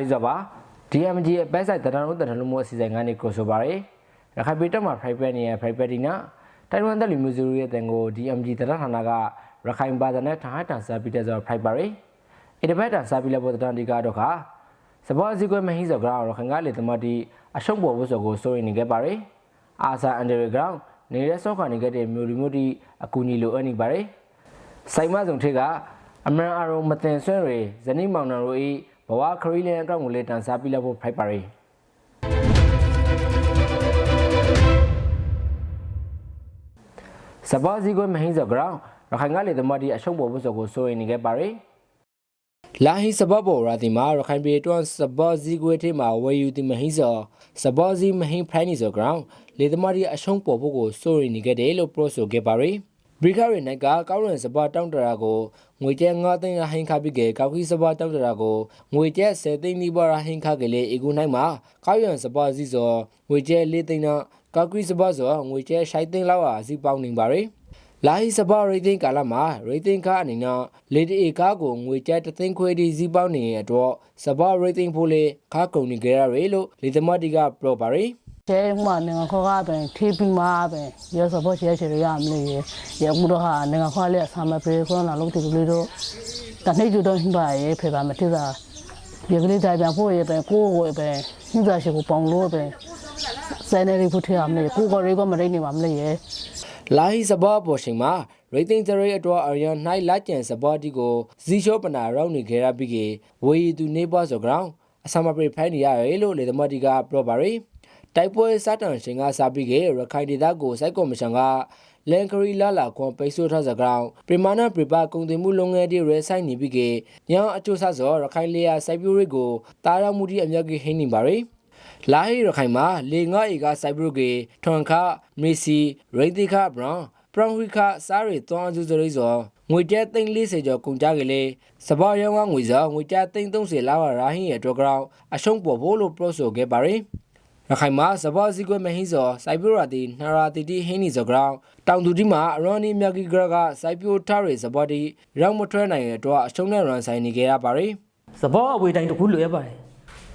လီဇောပါ DMG ရဲ့ဘက်ဆိုင်တရန်လုံးတရန်လုံးမျိုးအစီအစဉ်ကနေကိုဆိုပါရယ်ရခိုင်ပြည်တက်မှာ private နေရ private ဒီနာတိုင်ဝမ်တက်လီမျိုးစုရဲ့တန်ကို DMG တရန်ဌာနကရခိုင်ဘာသာနဲ့ထားတန်စားပြီးတဲ့ဆို private ပါရယ်အဒီဘက်တန်စားပြီးလက်ပေါ်တရန်ဒီကတော့ခါစပေါ်စီကွဲမဟိစောကရခင်ကလေတမတီအရှုံးပေါ်ဖို့ဆိုကိုစိုးရင်နေခဲ့ပါရယ်အာဆာ underground နေတဲ့ဆောက်ခါနေခဲ့တဲ့မျိုးလူမျိုးတီအကူညီလိုအပ်နေပါရယ်ဆိုင်မဆောင်ထက်ကအမရန်အရုံမတင်ဆွဲတွေဇနီးမောင်နှံတို့ဤ ဘဝခရီးလင်းအတွက်ကိုလေတန်စားပြီးလက်ဖို့ဖိုက်ပါရယ်စပါစီကွဲမဟိစောကရရခိုင်ကလေတမတီအရှုံးပေါ်ဖို့ဆိုကိုစိုးရင်နေခဲ့ပါရယ်လာဟိစဘဘောရာဒီမာရခိုင်ပြည်တွန်းစဘဇီကွေတေမှာဝေယူတီမဟိစောစဘဇီမဟိဖရိုင်းနီစောကရောလေသမရီအရှုံးပေါ်ဖို့ကိုစိုးရိမ်နေခဲ့တယ်လို့ပြောဆိုခဲ့ပါရယ် ဘရိခရီနိုင်ကကောက်ရင်စဘတောင်းတရာကိုငွေကျဲ9သိန်းရဟင်ခပြီးကကောက်ခီစဘတောင်းတရာကိုငွေကျဲ10သိန်းနီးပါးရဟင်ခကလေးအကူနိုင်မှာကောက်ရင်စဘဇီစောငွေကျဲ4သိန်းတော့ကောက်ခီစဘစောငွေကျဲ6သိန်းလောက်အစီပေါင်းနေပါရယ်လာဟီစပါရေတင်ကာလမှာရေတင်ကားအနေနဲ့လေတီကားကိုငွေကျပ်တသိန်းခွဲဒီစီးပေါင်းနေတဲ့အတွက်စပါရေတင်ဖို့လေကားကုန်နေကြရတယ်လို့လေသမတ်တီကပြောပါရယ် ကျဲမှငငခေါ်ကပဲထေးပြီးမှပဲရစဖို့ချဲချေရမလို့ရရမှုတော့ဟာငငခေါ်လေးအဆာမပြေခေါ်လာလို့တီကလေးတော့တနေ့ကျတော့ဟိပါရေဖေပါမတိတာဒီကလေးတိုင်ပြန်ဖို့ရပဲကိုကိုပဲဟိပါရှိကိုပေါင်လို့ပဲစနေရီဖို့ထရမလို့ကိုကိုလေးကမရိနေပါမလို့ရလာဟီစဘာပေါ်ရှင်မှာရေတင်တရေအတွက်အရန်နိုင်လက်ကျန်စဘာတီကိုဇီရှောပနာရောက်နေခဲ့ရပြီးကဝေယီသူနေပွားဆိုကြောင်းအဆမပရိဖိုင်းနေရတယ်လို့လေသမတ်တီကပြောပါရယ် တိုက်ပွဲစတန်ရှင်ကစားပြီးကရခိုင်ဒေသကိုစိုက်ကော်မရှင်ကလန်ကရီလာလာခွန်ပိတ်ဆို့ထားစကြောင်းပရီမာနာပရိပါကုန်တင်မှုလုပ်ငန်းတွေရဲဆိုင်နေပြီးကညောင်အကျိုးဆဆောရခိုင်လေယာစိုက်ပျိုးတွေကိုတာရမှုတီအမြတ်ကြီးဟင်းနေပါရယ်လာဟီရခိုင်မှာလေငါအေကစိုက်ပျိုးကေထွန်ခမေစီရိတိခဘရောင်ပရောင်ဝိခစားရီသွန်အစုစရိစောငွေကျဲသိန်း40ကျော်ကုန်ကြကလေးစပရောင်းဝငွေစောငွေကျဲသိန်း30လာပါရာဟင်းရဲ့တော့ကြောင်အရှုံးပေါ်ဖို့လို့ပြောဆိုခဲ့ပါရယ် ရခိုင်မှာစပစီကွဲမဟင်းစောစိုက်ပျိုးရာတီနှရာတီတီဟင်းနေစောကြောင်တောင်သူတီမှာအရွန်နီမြက်ကီဂရကစိုက်ပျိုးထားရစပတီရောက်မထွဲနိုင်တဲ့တော့အရှုံးနဲ့ရန်ဆိုင်နေကြရပါရယ်စဘောအဝေတိုင်းတစ်ခုလွယ်ပါတယ်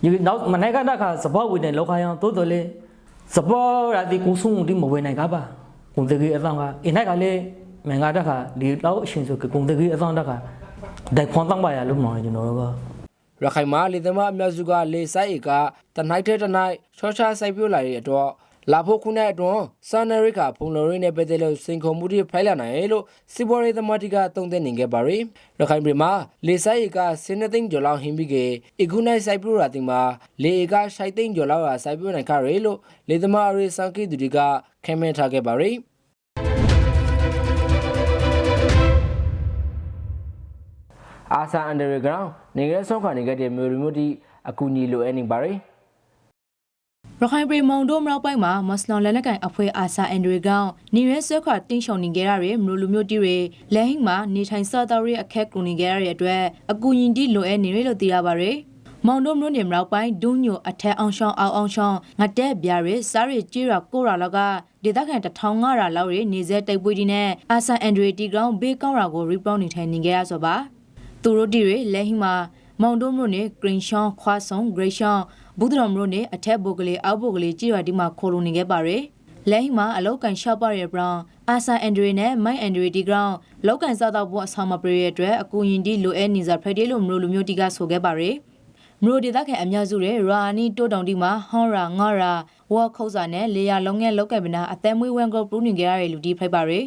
ဒီနောက်မနိုင်ကတခါစဘောအဝေတိုင်းလောက်ခါရအောင်တိုးတော်လေစဘောရတဲ့ကိုဆုံဒီမဝေနိုင်ကပါကုန်တကြီးအဆောင်ကအင်းနိုင်ကလည်းမင်္ဂတခါဒီလောက်အရှင်ဆိုကုန်တကြီးအဆောင်တခါဒိုင်ခွန်တောင်းပါရလို့နော်ကျွန်တော်တို့က ရခိုင်မှာလေသမအများစုကလေဆိုင်ဧကတနိုင်တဲ့တနိုင်ချောချစိုက်ပြိုးလာတဲ့အတွက်လာဖို့ခုနဲ့အတွန်းဆန်နရိကဖုန်လိုရင်းနဲ့ပတ်သက်လို့စင်ခုံမှုတွေဖိုင်လာနိုင်လို့စီဘော်ရီသမတိကတုံးတဲ့နေခဲ့ပါရီရခိုင်ပြည်မှာလေဆိုင်ဧကစင်းသိန်းကျော်လောက်ဟင်းပြီးကအခုနိုင်စိုက်ပြိုးလာတင်မှာလေဧကရှိုက်သိန်းကျော်လောက်ဟာစိုက်ပြိုးနိုင်ခရဲလို့လေသမအရေးစံကိသူတွေကခဲမဲထားခဲ့ပါရီ အာဆာအန်ဒရဂရောင်းနေငယ်ဆုံးခါနေခဲ့တဲ့မျိုးမျိုးတီအကူအညီလိုအပ်နေပါရီရခိုင်ပြည်မုံတို့မြောက်ပိုင်းမှာမွတ်စလင်လက်နက်ကိုင်အဖွဲ့အာဆာအန်ဒရီကောင်နေရဲဆွဲခွာတင်းရှောင်နေကြရတဲ့မြို့လူမျိုးတီတွေလက်ဟိမှာနေထိုင်စားတော်ရဲ့အခက်ကူနေကြရတဲ့အတွက်အကူအညီတီလိုအပ်နေရလို့သိရပါရယ်မောင်တို့မြို့နယ်မြောက်ပိုင်းဒုညိုအထက်အောင်ရှောင်းအောင်အောင်ရှောင်းငတက်ပြရဲစားရကြီးရကိုရာလောက်ကဒေသခံ1500လောက်ရနေစေတိုက်ပွဲဒီနဲ့အာဆာအန်ဒရီတီကောင်ဘေးကောင်းရာကိုရီပေါင်းနေထိုင်နေကြရဆိုပါ သူတို့တီတွေလက်ဟိမှာမောင်တို့မြို့နယ်ဂရင်းရှောင်းခွာဆုံဂရိရှောင်းဘုဒ္ဓတော်မြို့နယ်အထက်ဘုတ်ကလေးအောက်ဘုတ်ကလေးကြည်ရွာဒီမှာခိုးလုံနေခဲ့ပါရယ်လက်ဟိမှာအလောက်ကန်ရှော့ပါရယ်ဘရောင်အာဆာအန်ဒရီနဲ့မိုင်အန်ဒရီဒီဂရောင်းလောက်ကန်စားတော့ဘုအဆောင်မပရရဲ့အတွက်အကူရင်ဒီလိုအဲနီဇာဖရက်ဒီလိုမျိုးလူမျိုးတီကဆိုခဲ့ပါရယ်မြို့ဒေသခံအများစုရဲ့ရာနီတိုးတောင်တီမှာဟွန်ရာငါရာဝါခုတ်စာနဲ့လေယာလုံးငယ်လောက်ကပ်ပနာအသက်မွေးဝမ်ကိုပရူနေကြရတဲ့လူတီဖိုက်ပါရယ်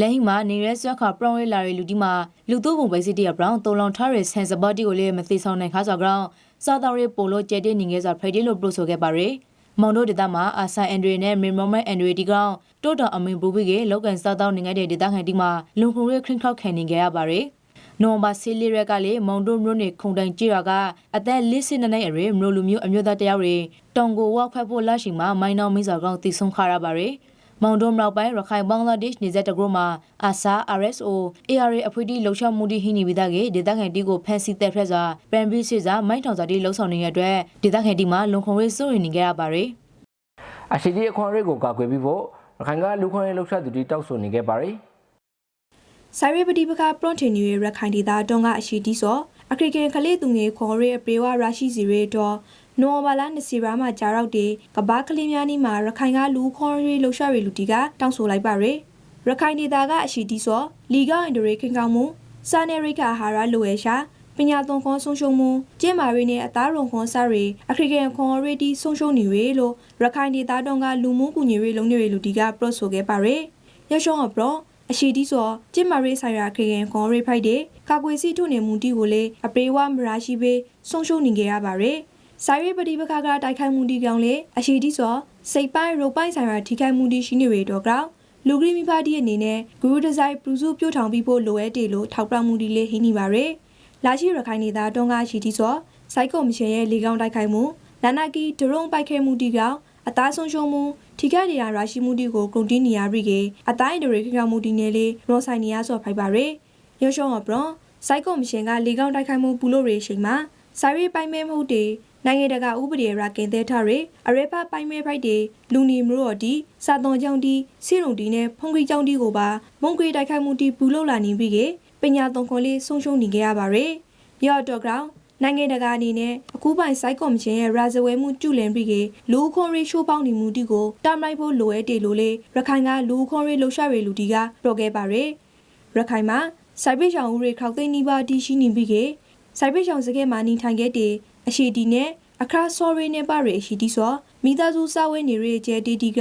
လက်ဟိမှာနေရဲဆွက်ခါပရောင်းဝဲလာတဲ့လူဒီမှာလူသူ့ဘုံပဲစီတီရဘရောင်းတုံလောင်ထားတဲ့ဆန်စပတ်တီကိုလည်းမသိဆောင်နိုင်ခါဆိုကြောင်းစာတော်ရေးပိုလိုကျဲတဲ့နေငယ်စွာဖရိုက်ဒီလိုပရိုဆိုခဲ့ပါရယ်မောင်တို့ဒေသမှာအာဆန်အန်ဒရီနဲ့မင်မောမန်အန်ဒရီဒီကောင်တိုးတော်အမင်ဘူဘီကလောက်ကန်စားတော်နေခဲ့တဲ့ဒေသခံတီမှာလုံခုရဲခရင်ခောက်ခံနေကြရပါရယ်နိုဘာစီလီရက်ကလေမောင်တို့မြို့နေခုံတိုင်ကြည့်ရကအသက်42နှစ်အရွယ်မြို့လူမျိုးအမျိုးသားတယောက်တွေတောင်ကိုဝေါက်ဖက်ဖို့လက်ရှိမှာမိုင်းနောင်မင်းစော်ကောင်တည်ဆုံခရပါရယ် မောင်ဒုံနောက်ပိုင်းရခိုင်ဘင်္ဂလားဒေ့ရှ်နေဆက်တကရိုမှာအာဆာ RSO ARA အဖွဲ့တီလှုပ်ရှားမှုတီဟင်းနေပြီးသားကဒေသခံတီကိုဖန်စီတက်ဖက်စွာပန်ဘီစီစာမိုင်းထောင်စာတီလှုပ်ဆောင်နေတဲ့အတွက်ဒေသခံတီမှာလုံခုံရေးစိုးရိမ်နေကြရပါတယ်အရှိတီအခွန်ရိတ်ကိုကာကွယ်ပြီးဖို့ရခိုင်ကလူခွင့်ရေးလှုပ်ရှားသူတွေတောက်ဆိုနေခဲ့ပါရီဆိုင်ရပတိပကပရွန်တီနီရခိုင်ဒေသအတွင်းကအရှိတီးစောအခရိကန်ခလေးသူငယ်ခေါ်ရဲအပေဝရရှိစီရဲတော့ နိုဝါလာနစီရာမှာကြာရောက်တဲ့ကဘာကလေးများနီးမှာရခိုင်ကလူခေါ်ရဲလှူရှာရဲလူတီကတောင်းဆိုလိုက်ပါရယ်ရခိုင်ဒေသကအရှိတီစောလီဂါအင်ဒရီခင်ကောင်မှုစာနယ်ရိကအာဟာရလိုရရှာပညာသွန်ခွန်ဆုံးရှုံးမှုကျင်းမာရီနဲ့အသားရုံခွန်စားရီအခရိကန်ခွန်ရီတီဆုံးရှုံးနေရလို့ရခိုင်ဒေသတုံးကလူမှုကူညီရေးလုံးတွေလူတီကပရော့ဆိုခဲ့ပါရယ်ရရှောင်းအပရောအရှိတီစောကျင်းမာရီဆိုင်ရာခရိကန်ခွန်ရီဖိုက်တဲ့ကာကွယ်စီထုနေမှုတီကိုလေအပေဝမရာရှိပေးဆုံးရှုံးနေကြရပါရယ် ဆိုင်ရီပတိပခါကတိုက်ခိုက်မှုတီကောင်လေအရှိတီစောစိတ်ပိုင်းရုပ်ပိုင်းဆိုင်ရာထိခိုက်မှုတီရှိနေရတော့ကောင်လူဂရီမီပါတီအနေနဲ့ဂရုဒီဇိုင်းပလူစုပြို့ထောင်ပြီးဖို့လိုအပ်တယ်လို့ထောက်ပြမှုတီလေးဟင်းနေပါရယ်လာရှိရခိုင်နေသားတွန်းကားရှိတီစောစိုက်ကော်မရှင်ရဲ့လေကောင်တိုက်ခိုက်မှုလာနာကီဒရုံပိုက်ခဲမှုတီကောင်အသားဆုံးရှုံးမှုထိခိုက်နေရရာရှိမှုတီကိုဂုံတင်းနေရပြီကအတိုင်းဒရီခေခောက်မှုတီနဲ့လေရောဆိုင်နေရဆိုဖိုက်ပါရယ်ရရှောင်းအပရောစိုက်ကော်မရှင်ကလေကောင်တိုက်ခိုက်မှုပူလို့ရရှိမှာဆိုင်ရီပိုင်မဲမှုတီ နိုင်ငံတကာဥပဒေရာကင်သေးထားရအရေပါပိုင်မဲဖိုက်တီလူနီမရော့တီစာသွန်ကြောင့်တီစီရုံတီနဲ့ဖုန်ခရီကြောင့်တီကိုပါမုံကွေတိုက်ခိုက်မှုတီပူလို့လာနေပြီကပညာသွန်ခွန်လေးဆုံးရှုံးနေကြရပါရယ်ပြော့တော့ကောင်နိုင်ငံတကာအနေနဲ့အခုပိုင်စိုက်ကော်မရှင်ရဲ့ရာဇဝဲမှုကျူလင်ပြီးကလူခွန်ရီရှိုးပေါင်းနေမှုတီကိုတာမိုက်ဖို့လိုအပ်တယ်လို့လေရခိုင်ကလူခွန်ရီလှူရှာရီလူတီကပြောခဲ့ပါရယ်ရခိုင်မှာစိုက်ပိတ်ဆောင်ဦးရီခောက်သိန်းနီးပါးတီရှိနေပြီးကစိုက်ပိတ်ဆောင်စကဲမှာနေထိုင်ခဲ့တဲ့ အရှိတီနဲ့အခါဆော်ရီနဲ့ပါရအရှိတီဆိုမိသားစုစာဝဲနေရကျဲတီတီက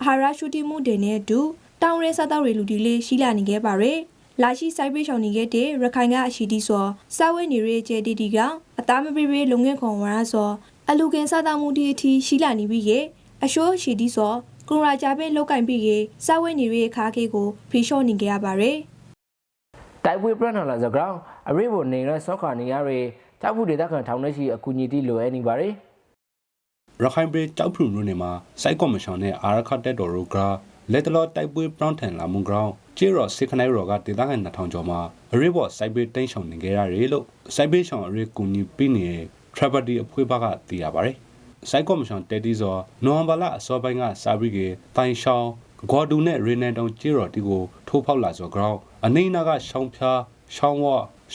အဟာရရှူတီမှုတင်နဲ့အတူတောင်းရဲစားတော့ရီလူတီလေးရှိလာနေခဲ့ပါရယ်လာရှိစိုက်ပိတ်ဆောင်နေခဲ့တဲ့ရခိုင်ကအရှိတီဆိုစာဝဲနေရကျဲတီတီကအသားမပြေပြေလုံငင်ခွန်ဝရဆိုအလူကန်စားတော့မှုတီအထိရှိလာနေပြီးရဲ့အရှိုးရှိတီဆိုကုရာကြပဲလောက်ကင်ပြီးရဲ့စာဝဲနေရခါခေကိုဖီရှော့နေကြရပါရယ်တိုက်ပွဲပြန့်နှံလာစကောင်အရိဘိုနေရဆော့ခါနေရတွေ တောက်ဖို့ဒေသခံထောင်ထဲရှိအကူအညီတီလိုအပ်နေပါရယ်ရခိုင်ပြည်ကြောက်ဖြူမြို့နယ်မှာစိုက်ကော်မရှင်နဲ့အာရခတက်တော်တို့ကလက်တလောတိုက်ပွဲပရန်ထန်လာမှုကြောင့်ကျေရော်စစ်ခနိုင်ရော်ကဒေသခံ2000ကျော်မှာအရေးပေါ်စိုက်ပေးတိန့်ဆောင်နေကြရတယ်လို့စိုက်ပေးဆောင်အရေးကူညီပေးနေတဲ့ Traverty အဖွဲ့ဘက်ကသိရပါတယ်။စိုက်ကော်မရှင်တက်တီစောနိုဝင်ဘာလအစောပိုင်းကစာပြီးကတိုင်ရှောင်းဂေါ်ဒူနဲ့ရေနန်တောင်ကျေရော်တီကိုထိုးဖောက်လာစောကြောင်းအနိနာကရှောင်းဖျားရှောင်းဝ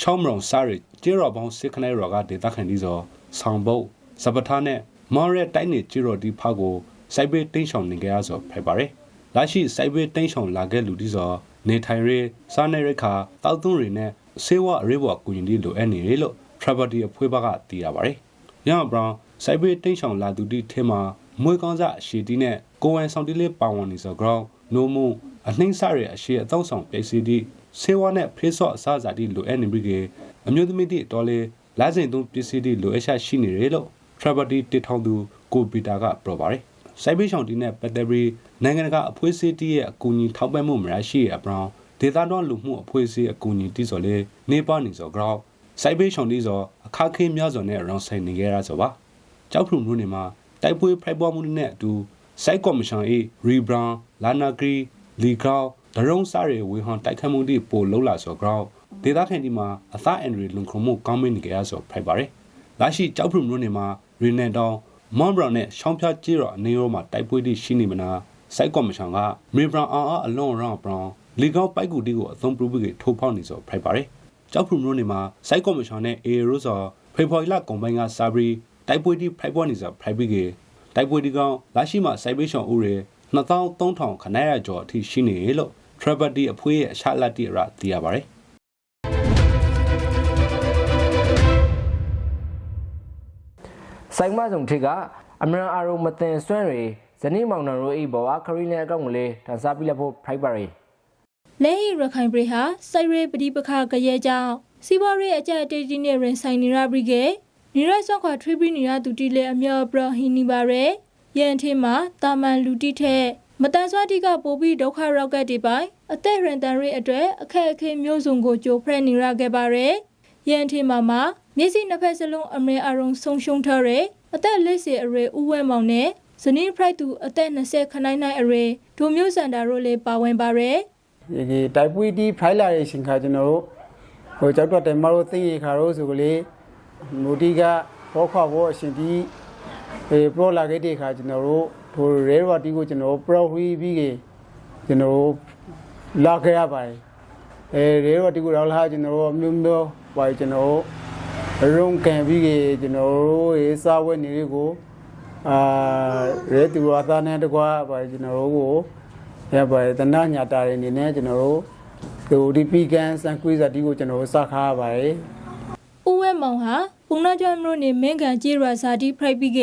ရှောင်းမရုံစားရကျေရော်ပေါင်းစစ်ခနိုင်ရော်ကဒေသခံတီစောဆောင်ပုတ်စပထားနဲ့မော်ရဲတိုင်းနေချီရိုဒီဖာကိုစိုက်ဘေးတင်းဆောင်နေကြရဆိုဖိုက်ပါတယ်။လာရှိစိုက်ဘေးတင်းဆောင်လာခဲ့လူဒီဆိုနေထိုင်ရေးစားနေရခါတောက်သွန်းတွေနဲ့ဆေးဝါးအရေးပေါ်ကူညီလေးလိုအပ်နေရလို့ Traverty အဖွဲ့ဘက်ကသိရပါတယ်။ညောင်ဘရောင်စိုက်ဘေးတင်းဆောင်လာသူဒီထဲမှာမွေးကောင်းစားအရှိတီနဲ့ကိုဝန်ဆောင်တီလေးပါဝင်နေဆိုကြောင်းနိုးမုံအနှိမ့်စားရအရှိအသောဆောင်ပိစီတီ ဆေးဝါးနဲ့ဖေးဆော့အစားအစာတီလိုအပ်နေပြီကအမျိုးသမီးတီတော်လေးလာစဉ်သုံးပစ္စည်းတီလိုအပ်ချက်ရှိနေတယ်လို့ Traverty တည်ထောင်သူကိုပီတာကပြောပါတယ်။စိုက်ပေးဆောင်တီနဲ့ပတ်သက်ပြီးနိုင်ငံတကာအဖွဲ့အစည်းတီရဲ့အကူအညီထောက်ပံ့မှုမရရှိတဲ့အပြောင်းဒေသတော်လူမှုအဖွဲ့အစည်းအကူအညီတီစော်လေနေပါနေစော်ကြောက်စိုက်ပေးဆောင်တီစော်အခါခေးများစွာနဲ့ရောင်းဆိုင်နေကြရဆိုပါ။ကြောက်ဖြူမျိုးနေမှာတိုက်ပွဲဖိုက်ပေါ်မှုနဲ့အတူစိုက်ကော်မရှင်အေရီဘရောင်လာနာဂရီလီကောက် ဒရုံစားရဲဝေဟန်တိုက်ခတ်မှုတီပိုလှုပ်လာစော်ကြောက်ဒေသခံတီမှာအသားအန်ရီလုံခုံမှုကောင်းမင်းနေကြရဆိုဖိုက်ပါတယ်။လာရှိကြောက်ဖြူမျိုးနေမှာရီနန်တောင်မွန်ဘရောင်နဲ့ရှောင်းဖြားကြီးရောအနေရောမှာတိုက်ပွဲတိရှိနေမနာစိုက်ကော်မရှင်ကမေဘရောင်အောင်အလွန်ရောင်ဘရောင်လီကောက်ပိုက်ကူတီကိုအသုံးပြုပြီးထိုးဖောက်နေစောဖိုက်ပါတယ်ကြောက်ဖူမျိုးနေမှာစိုက်ကော်မရှင်နဲ့အေရိုဆိုဖေဖော်ဝါရီလကွန်ပိုင်းကစာဘရီတိုက်ပွဲတိဖိုက်ပေါ်နေစောဖိုက်ပြီးကတိုက်ပွဲဒီကောင်လာရှိမှာစိုက်ပေးဆောင်ဦးရ2300ခဏရကျော်အထိရှိနေလို့ Traverty အဖွဲ့ရဲ့အရှာလက်တိအရသိရပါတယ်ဆိုင်မဆုံထိကအမရန်အာရုံမတင်ဆွမ်းတွေဇနီးမောင်နှံတို့အိဘဝခရီးနဲ့အကောင့်ကလေးတန်စားပြလက်ဖို့ဖိုက်ပါရီလဲဟီရခိုင်ပြည်ဟာစိုက်ရဲပတိပခကြရဲကြောင့်စီးပွားရေးအကြက်တေးကြီးနဲ့ရင်ဆိုင်နေရပြီကနေရဆော့ခွာထွေးပြီးနေရသူတီလေအမြော့ပရဟီနီပါရဲရန်ထင်းမှာတာမန်လူတီထက် မတန်ဆွားတိကပို့ပြီးဒုက္ခရောက်ကက်ဒီပိုင်းအသက်ရင်တန်ရေးအတွက်အခက်အခဲမျိုးစုံကိုကြိုဖရက်နေရခဲ့ပါရဲရန်ထင်းမှာမှာမျက်စိနှစ်ဖက်စလုံးအမရအရုံဆုံးရှုံးထားတဲ့အသက်၄၀အရွယ်ဦးဝဲမောင်နဲ့ဇနီးဖရိုက်သူအသက်20ခနိုင်နိုင်အရွယ်ဒိုမျိုးစန္ဒာတို့လည်းပါဝင်ပါရဲဒီတိုက်ပွဲဒီဖိုင်လာရဲ့ရှင်ခါကျွန်တော်တို့ဟိုကြောက်တော့တယ်မတို့သိရခါတို့ဆိုကလေးမူတီကဘောခွာဘောအရှင်ဒီေ ပရိုလာခဲ့တဲ့ခါကျွန်တော်တို့ဒိုရဲဝတီကိုကျွန်တော်ပရိုဝီပြီးကကျွန်တော်လာခဲ့ရပါတယ်အဲရဲဝတီကိုတော့လာကျွန်တော်တို့မျိုးမျိုးပါကျွန်တော်ရုံးကန်ပြီးကကျွန်တော်တို့ရေစာဝဲနေလေးကိုအာရဲသူဝါသားနဲ့တကွာပါကျွန်တော်တို့ကိုရပါတနာညာတာတွေအနေနဲ့ကျွန်တော်တို့ဒီဒီပီကန်စံကွေးစာတီကိုကျွန်တော်တို့စခါရပါတယ်ဦးဝဲမောင်ဟာပုံနာကျွမ်းမျိုးနေမင်းကန်ကြေးရွာဇာတိဖရိုက်ပြီးက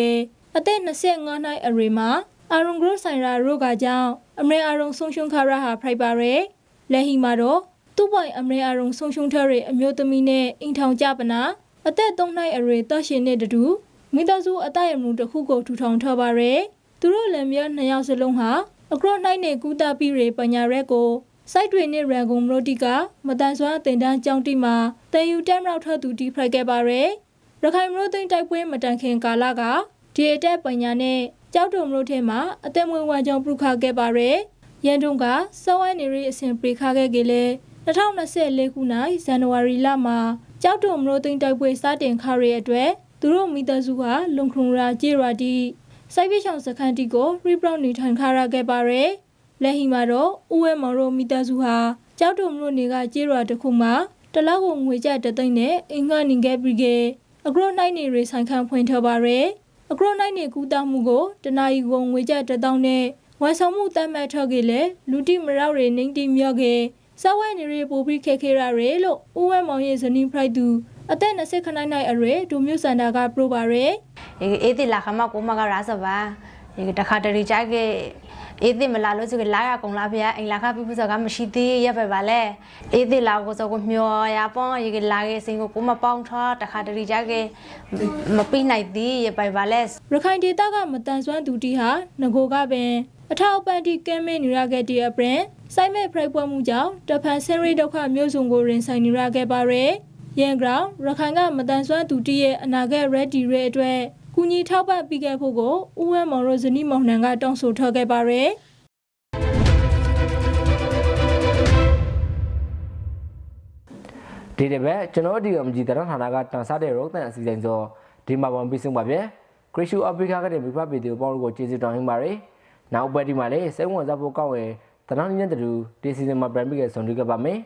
အသက်25နှစ်အရွယ်မှာအာရုံဂရုဆိုင်ရာရိုဂါကြောင့်အမရအာရုံဆုံးရှုံးခါရဟာဖရိုက်ပါရယ်လက်ဟီမှာတော့သူ့ပိုင်အမရအာရုံဆုံးရှုံးထရဲအမျိုးသမီးနဲ့အိမ်ထောင်ကြပနာအသက်3နှစ်အရွယ်တရှင်နဲ့တူမိသားစုအသက်အမှုတစ်ခုကိုထူထောင်ထားပါရယ်သူတို့လည်းမြေနှစ်ယောက်စလုံးဟာအကရော့နိုင်နဲ့ကူတာပြီးရပညာရက်ကိုစိုက်တွေနဲ့ရန်ကုန်မရိုတီကမတန်ဆွမ်းအတင်တန်းကြောင်းတိမှာတန်ယူတမ်ရောက်ထသူတီဖရိုက်ခဲ့ပါရယ်ရခိုင်မရိုသိန်းတိုက်ပွဲမတန်ခင်ကာလက ဒီအတက်ပညာနဲ့ကြောက်တုံမရိုထဲမှာအသက်မွေးဝမ်းကြောင်းပြုခခဲ့ပါရယ်ရန်တုံကစောဝိုင်းနေရီအစဉ်ပြေခခဲ့ကြလေ2024ခုနိုင်ဇန်နဝါရီလမှာကြောက်တုံမရိုသိန်းတိုက်ပွဲစတင်ခရရဲ့အတွက်သူတို့မိသားစုကလုံခုံရာကြေရာတီစိုက်ပြချောင်စခန်းတီကိုရီပရော့နေထိုင်ခရခဲ့ပါရယ်လက်ဟီမှာတော့ဦးဝဲမော်ရိုမိသားစုဟာကြောက်တုံမရိုနေကကြေရာတစ်ခုမှာတလောက်ကိုငွေကြတသိန်းနဲ့အင်္ဂါနင်ခဲ့ပြီးကအကရော့နိုင်နေရီဆိုင်ခန်းဖွင့်ထားပါရယ် အခရိုနိုင်နေကူတာမှုကိုတနာယီကိုငွေကြတစ်တောင်းနဲ့ဝန်ဆောင်မှုတတ်မှတ်ထော့ကေလေလူတိမရောက်ရေနိုင်တိမြော့ကေစောက်ဝဲနေရေပိုပြီးခက်ခဲရရေလို့ဦးဝဲမောင်ရဲ့ဇနီးဖရိုက်သူအသက်20ခန်းနိုင်အရွယ်ဒိုမျိုးစန္ဒာကပရိုပါရယ်အေးဒီလာခမကိုမကရာစပါဒီတခါတရီကြိုက်ကေ အေးသစ်မလာလို့ဆိုကလာရကုန်လားဖေအိမ်လာခပြပူစောကမရှိသေးရက်ပဲပါလေအေးသစ်လာကိုစောကိုမျောရပေါင်းရေကလာရဲ့စင်ကိုကိုမပေါင်းထားတခါတရီကြကေမပိနိုင်သေးရပဲပါလေရခိုင်ဒေသကမတန်ဆွမ်းသူတီဟာငကိုကပင်အထောက်ပံ့တီကဲမဲနေရခဲ့တဲ့အပြင်စိုက်မဲ့ဖရိုက်ပွဲမှုကြောင့်တဖန်ဆင်းရဲဒုက္ခမျိုးစုံကိုရင်ဆိုင်နေရခဲ့ပါရယ်ရန်ကောင်ရခိုင်ကမတန်ဆွမ်းသူတီရဲ့အနာဂတ် ready ရဲ့အတွက် ကူညီထောက်ပံ့ပေးခဲ့ဖို့ကိုဦးဝဲမောင်ရိုဇနီမောင်နှံကတောင်းဆိုထားခဲ့ပါရယ်ဒီတစ်ပတ်ကျွန်တော်ဒီအမကြီးတရဌာနကတန်ဆတဲ့ရုပ်သံအစီအစဉ်ဆိုဒီမှာပေါ်ပြီးဆုံးပါဗျခရစ်ရှူအဖရိကကတဲ့မိဖပီတီကိုပေါ့ကိုကျေးဇူးတောင်းရပါတယ်နောက်ပတ်ဒီမှာလည်းစိတ်ဝင်စားဖို့ကောင်းရင်တနင်္လာနေ့တူဒီစီဇန်မှာပြန်ပြီးဆုံတွေ့ကြပါမယ်